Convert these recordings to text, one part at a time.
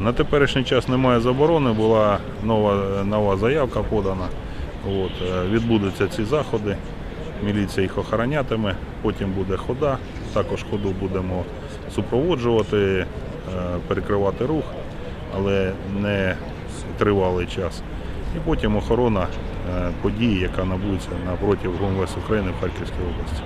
На теперішній час немає заборони, була нова, нова заявка подана. От, е, відбудуться ці заходи, міліція їх охоронятиме, потім буде хода, також ходу будемо супроводжувати, е, перекривати рух, але не тривалий час. І потім охорона е, події, яка набудеться напроти ГУМВС України в Харківській області.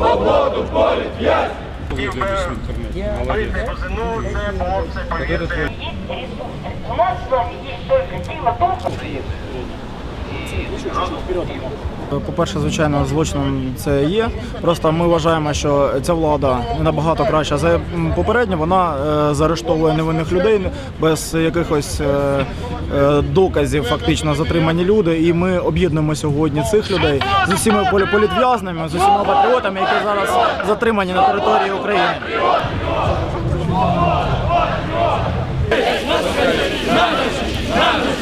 У нас с вами есть только дело в том, По-перше, звичайно, злочином це є. Просто ми вважаємо, що ця влада набагато краща за попередню. Вона е, заарештовує невинних людей без якихось е, е, доказів, фактично затримані люди. І ми об'єднуємо сьогодні цих людей з усіма полі- політв'язнями, з усіма патріотами, які зараз затримані на території України. Наш